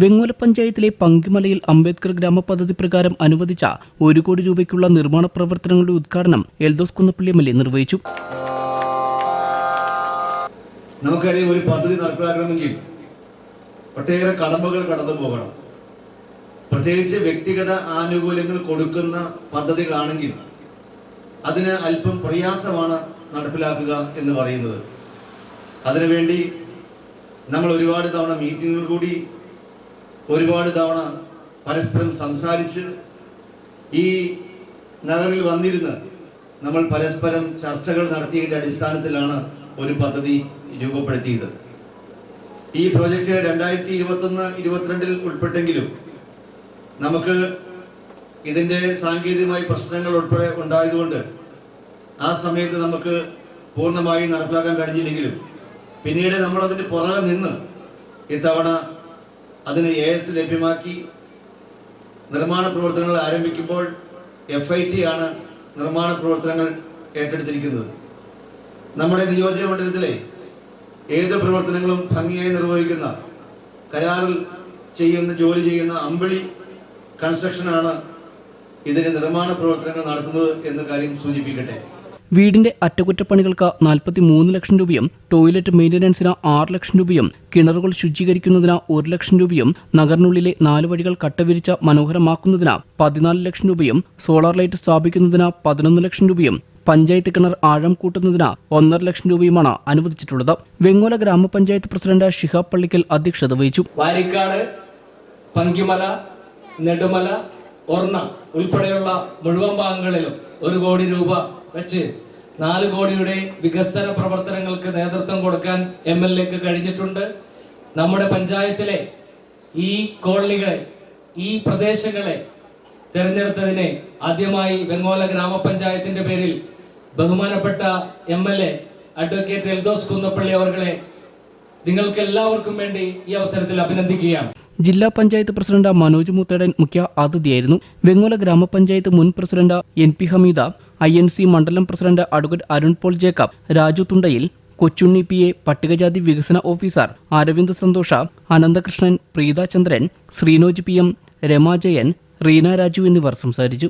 വെങ്ങോല പഞ്ചായത്തിലെ പങ്കിമലയിൽ അംബേദ്കർ ഗ്രാമപദ്ധതി പ്രകാരം അനുവദിച്ച ഒരു കോടി രൂപയ്ക്കുള്ള നിർമ്മാണ പ്രവർത്തനങ്ങളുടെ ഉദ്ഘാടനം Eldhose Kunnappilly M L A നിർവഹിച്ചു. നമുക്കറിയാം ഒരു പദ്ധതി നടപ്പിലാക്കണമെങ്കിൽ ഒട്ടേറെ കടമ്പകൾ കടന്നു പോകണം. പ്രത്യേകിച്ച് വ്യക്തിഗത ആനുകൂല്യങ്ങൾ കൊടുക്കുന്ന പദ്ധതികളാണെങ്കിൽ അതിന് അല്പം പ്രയാസമാണ് നടപ്പിലാക്കുക എന്ന് പറയുന്നത്. അതിനുവേണ്ടി നമ്മൾ ഒരുപാട് തവണ മീറ്റിങ്ങുകൾ കൂടി ഒരുപാട് തവണ പരസ്പരം സംസാരിച്ച് ഈ നഗറിൽ വന്നിരുന്ന് നമ്മൾ പരസ്പരം ചർച്ചകൾ നടത്തിയതിന്റെ അടിസ്ഥാനത്തിലാണ് ഒരു പദ്ധതി രൂപപ്പെടുത്തിയത്. ഈ പ്രോജക്റ്റ് രണ്ടായിരത്തി ഇരുപത്തൊന്ന് ഇരുപത്തിരണ്ടിൽ ഉൾപ്പെട്ടെങ്കിലും നമുക്ക് ഇതിന്റെ സാങ്കേതികമായി പ്രശ്നങ്ങൾ ഉൾപ്പെടെ ഉണ്ടായതുകൊണ്ട് ആ സമയത്ത് നമുക്ക് പൂർണമായി നടപ്പിലാക്കാൻ കഴിഞ്ഞില്ലെങ്കിലും പിന്നീട് നമ്മൾ അതിന് പുറകെ നിന്ന് ഇത്തവണ അതിന് എ എസ് ലഭ്യമാക്കി നിർമ്മാണ പ്രവർത്തനങ്ങൾ ആരംഭിക്കുമ്പോൾ എഫ് ഐ ടി ആണ് നിർമ്മാണ പ്രവർത്തനങ്ങൾ ഏറ്റെടുത്തിരിക്കുന്നത്. നമ്മുടെ നിയോജക മണ്ഡലത്തിലെ ഏത് പ്രവർത്തനങ്ങളും ഭംഗിയായി നിർവഹിക്കുന്ന കരാറിൽ ചെയ്യുന്ന ജോലി ചെയ്യുന്ന അമ്പിളി കൺസ്ട്രക്ഷനാണ് ഇതിന്റെ നിർമ്മാണ പ്രവർത്തനങ്ങൾ നടത്തുന്നത് എന്ന കാര്യം സൂചിപ്പിക്കട്ടെ. വീടിന്റെ അറ്റകുറ്റപ്പണികൾക്ക് നാൽപ്പത്തിമൂന്ന് ലക്ഷം രൂപയും ടോയ്ലറ്റ് മെയിന്റനൻസിന് ആറ് ലക്ഷം രൂപയും കിണറുകൾ ശുചീകരിക്കുന്നതിന് ഒരു ലക്ഷം രൂപയും നഗറിനുള്ളിലെ നാല് വഴികൾ കട്ടവിരിച്ച് മനോഹരമാക്കുന്നതിന് പതിനാല് ലക്ഷം രൂപയും സോളാർ ലൈറ്റ് സ്ഥാപിക്കുന്നതിന് പതിനൊന്ന് ലക്ഷം രൂപയും പഞ്ചായത്ത് കിണർ ആഴം കൂട്ടുന്നതിന് ഒന്നര ലക്ഷം രൂപയുമാണ് അനുവദിച്ചിട്ടുള്ളത്. വെങ്ങോല ഗ്രാമപഞ്ചായത്ത് പ്രസിഡന്റ് ഷിഹാബ് പള്ളിക്കൽ അധ്യക്ഷത വഹിച്ചു. വാരിക്കാട് പങ്കിമല നെടുമല ഒർണ ഉൾപ്പെടെയുള്ള മുഴുവൻ ഭാഗങ്ങളിലും ഒരു കോടി രൂപ വെച്ച് നാല് കോടിയുടെ വികസന പ്രവർത്തനങ്ങൾക്ക് നേതൃത്വം കൊടുക്കാൻ എം എൽ എക്ക് കഴിഞ്ഞിട്ടുണ്ട്. നമ്മുടെ പഞ്ചായത്തിലെ ഈ കോളനികളെ ഈ പ്രദേശങ്ങളെ തെരഞ്ഞെടുത്തതിന് ആദ്യമായി വെങ്ങോല ഗ്രാമപഞ്ചായത്തിന്റെ പേരിൽ ബഹുമാനപ്പെട്ട M L A advocate Eldhose Kunnappilly അവർകളെ നിങ്ങൾക്ക് എല്ലാവർക്കും വേണ്ടി ഈ അവസരത്തിൽ അഭിനന്ദിക്കുകയാണ്. ജില്ലാ പഞ്ചായത്ത് പ്രസിഡന്റ് മനോജ് മുത്തേടൻ മുഖ്യ അതിഥിയായിരുന്നു. വെങ്ങോല ഗ്രാമപഞ്ചായത്ത് മുൻ president N P Hameeda I N C മണ്ഡലം president advocate Arun Paul Jacob Raju Thundayil Kochunni P A പട്ടികജാതി വികസന officer Aravind Santhosha Ananthakrishnan Preetha Chandran Srinoj P M Ramajayan Reena Raju എന്നിവർ സംസാരിച്ചു.